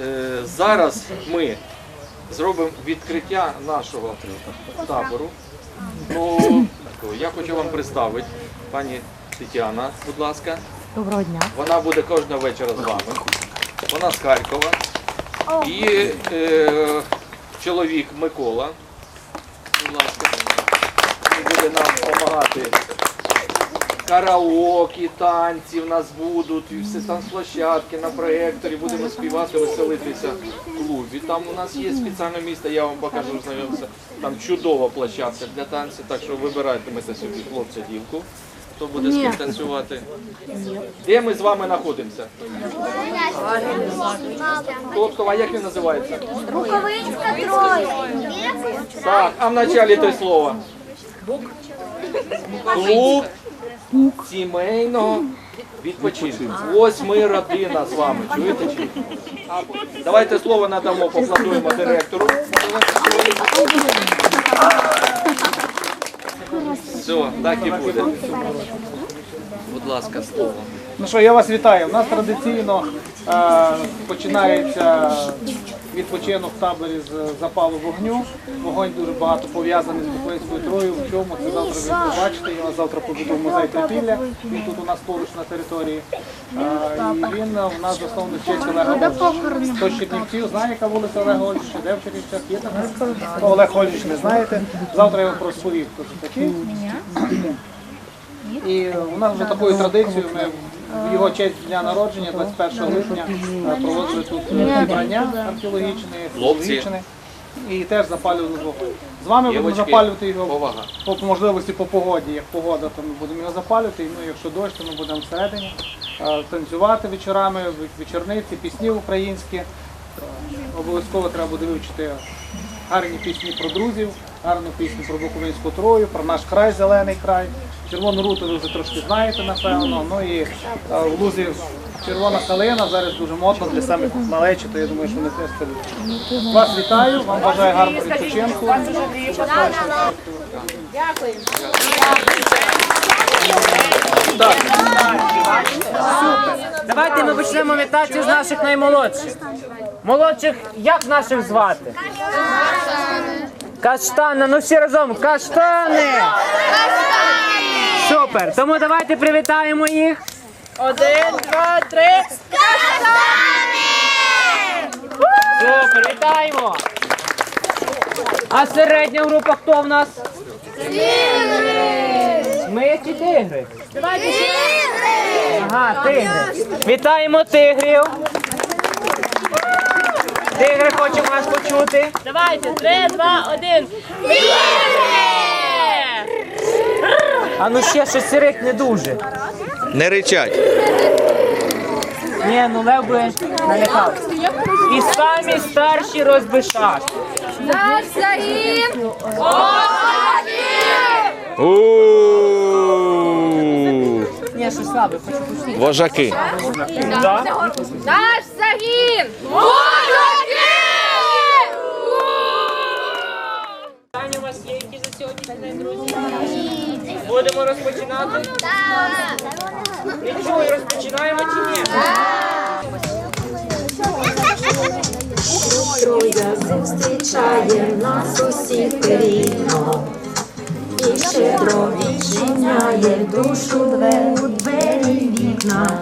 Е, Зараз ми зробимо відкриття нашого табору. Ну, я хочу вам представити пані Тетяна, будь ласка. Доброго дня. Вона буде кожного вечора з вами. Вона з Харкова. І е, чоловік Микола. Будь ласка. Він буде нам допомагати. Караоке, танці в нас будуть, і все танцплощадки на проєкторі, будемо співати, веселитися в клубі. Там у нас є спеціальне місце, я вам покажу, знайомся. Там чудова площадка для танців, так що вибирайте вибирайтеся собі хлопця, дівку, хто буде з ким танцювати. Де ми з вами знаходимося? Тобто, а як він називається? Буковинська троє. Так, а в началі те слово. Клуб сімейного відпочинку. Ось ми родина з вами. Чуєте чи? ні? Давайте слово надамо, поплатуємо директору. Все, так і буде. Будь ласка, слово. Ну що, я вас вітаю. У нас традиційно е, починається відпочинок в таборі з запалу вогню. Вогонь дуже багато пов'язаний з Буковинською троєю. В чому це завтра ви побачите. Я вас завтра поведу в музей Трипілля. Він тут у нас поруч на території. Е, і він у нас засновник честь Олега Ольжича. Хто з Чернівців знає, яка вулиця Олега Ольжича, де в Чернівцях є така? Олег Ольжич не знаєте. Завтра я вам розповів, хто це такий. І у нас вже такою традицією ми в його честь дня народження, 21 липня, е, проводили тут е, зібрання археологічне, археологічне і теж запалювали вогонь. З вами будемо запалювати його Повага. по можливості по погоді. Як погода, то ми будемо його запалювати. Ну, якщо дощ, то ми будемо всередині е, танцювати вечорами, вечорниці, пісні українські. Обов'язково треба буде вивчити гарні пісні про друзів, гарну пісню про Буковинську трою, про наш край, зелений край. Червону руту ви вже трошки знаєте, напевно. Ну і е, в лузі червона калина зараз дуже модно для самих малечі, то я думаю, що вони теж це люблять. Вас вітаю, вам бажаю гарного відпочинку. Давайте ми почнемо вітати з наших наймолодших. Молодших як наших звати? Каштани. Ну всі разом. Каштани! Супер. Тому давайте привітаємо їх. Один, два, три. Супер, вітаємо. А середня група хто в нас? Ми чи тигри? Ага, тигри. Вітаємо тигрів. Тигри хочемо вас почути. Давайте, три, два, один. А ну ще щось сирить не дуже. Не ричать. Ні, ну лев би налякався. І самі старші розбишак. Наш загін. Ні, що слабе, хочу почути. Вожаки. Наш загін. Мужики! Питання у вас є які за сьогоднішній? Будемо розпочинати? Чую, розпочинаємо чи ні? Троя зустрічає нас усіх рівно і щедро відчиняє душу двері, двері вікна.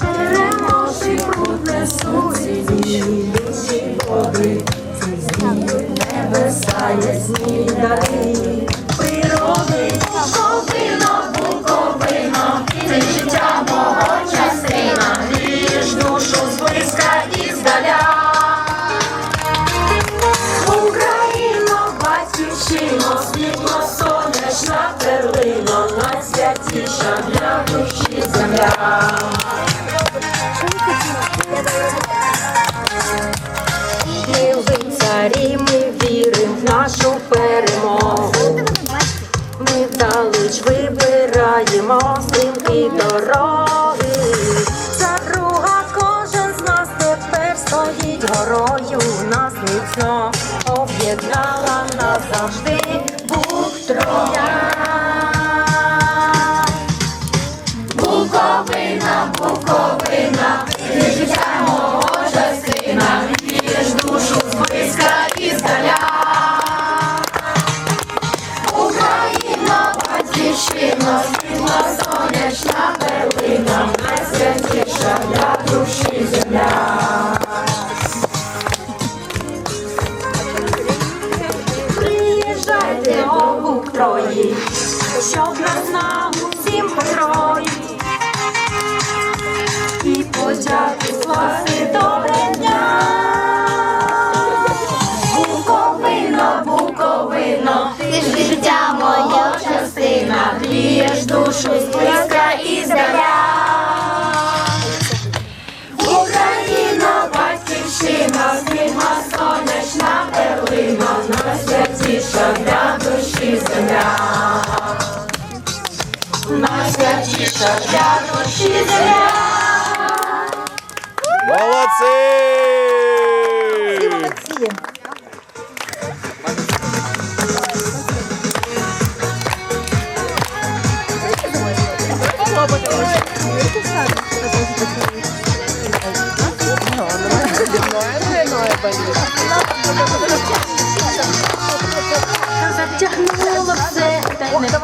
Черемоші пруд несуть для душі земля. Ми ви царі, ми віримо в нашу перемогу. Ми вдалеч вибираємо стрімкі дороги. За друга кожен з нас тепер стоїть горою. Нас міцно об'єднала назавжди Бук Троя. Наша для душі земля. Молодці! Затягнуло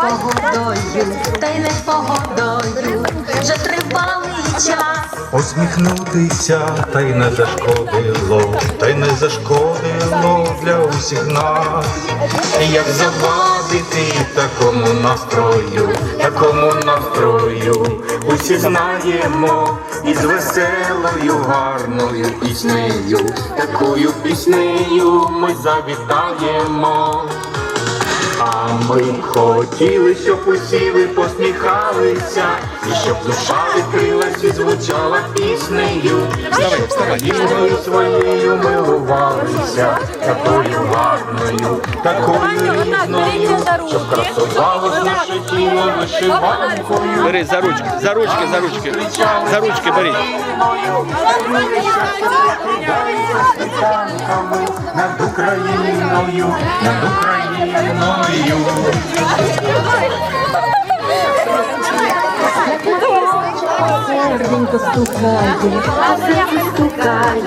погодою, та й не погодою, вже тривалий час. Посміхнутися та й не зашкодило, та й не зашкодило для усіх нас. Як завадити такому настрою, такому настрою, усі знаємо, із веселою, гарною піснею, такою піснею ми завітаємо. А ми хотіли, щоб усі ви посміхалися, і щоб душа відкрилась і звучала піснею, і щоб країною своєю милувалися, такою гарною, такою різною, щоб красувалось наше тіло вишиванкою. Бери за ручки, за ручки, за ручки. За ручки беріть. над Україною, над Україною. Серденько стукає, серце стукає,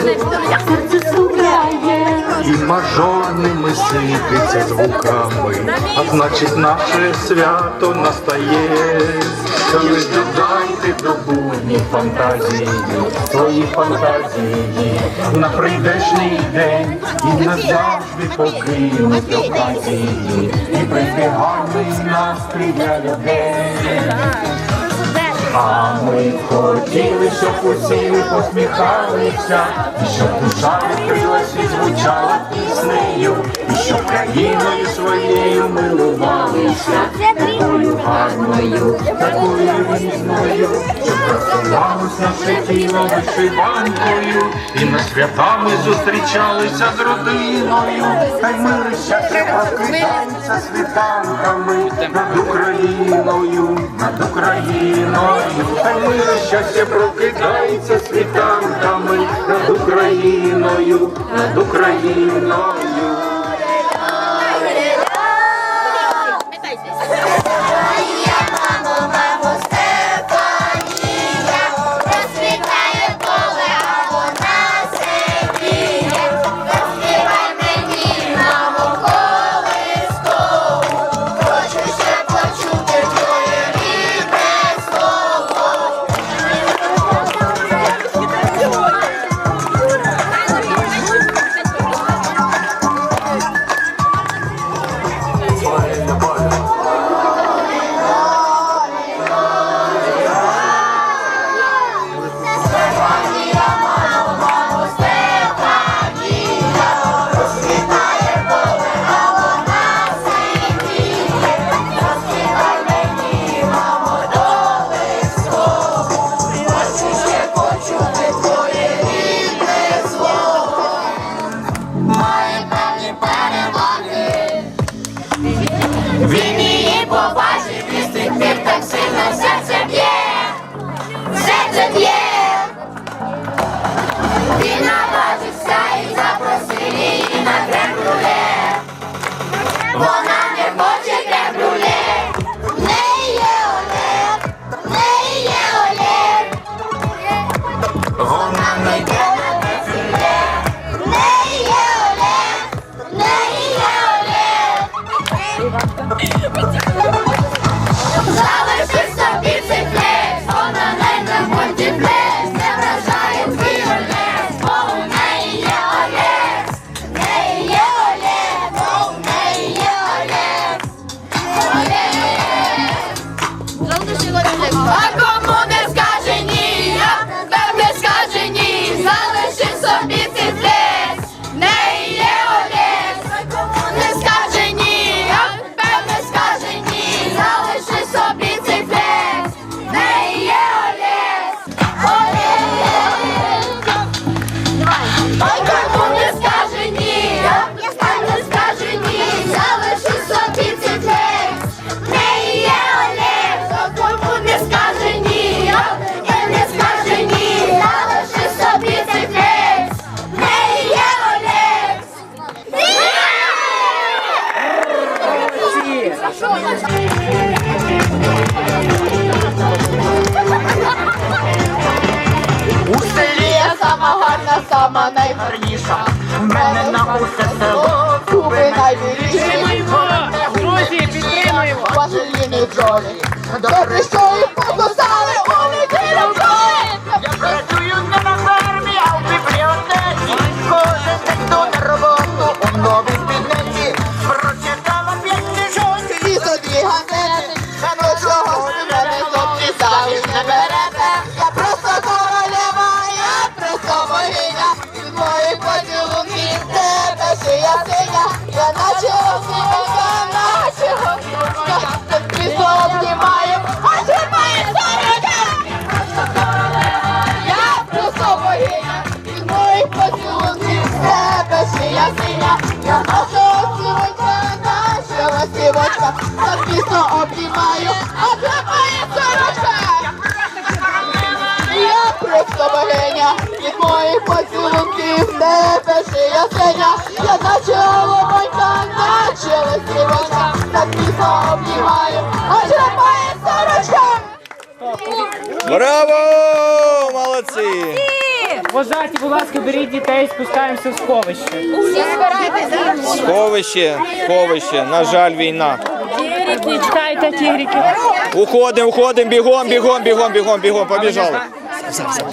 серце стукає. І мажорними сипеться звуками, а значить наше свято настає. Коли додайте до будні фантазії, свої фантазії, на прийдешній день і назавжди покинуть оказії, і прибігальний настрій для людей. А ми хотіли, щоб усі посміхалися, і щоб душа відкрилась і звучала піснею, і щоб країною своєю милувалися, гарною, такою різною, щоб красувалось наше тіло вишиванкою, і на святами зустрічалися з родиною, та й мир і щастя прокидається світанками над Україною, над Україною, та й мир щастя прокидається світанками над Україною, над Україною. Мама найгарніша, в мене на усе село, зуби найбільші. Друзі, підтримуємо! Важеліни джолі, добре, що їх я наче осінка, наче осінка, так пісню обнімаю, а тримає сорока. Я просто богиня, від моїх поцілунків тебе шия синя, я наче осінка, наче осінка, так пісню обнімаю, а тримає сорочка. Я просто богиня, від моїх поцілунків шия синя, я наче головонька, наче листівочка, так пісню обнімаю, а тримає сорочка. Браво! Молодці! Вважайте, будь ласка, беріть дітей, спускаємося в сховище. Сховище, сховище, на жаль, війна. Тігрики, чекайте, тігрики. Уходимо, уходимо, бігом, бігом, бігом, бігом, бігом, побіжали все, все,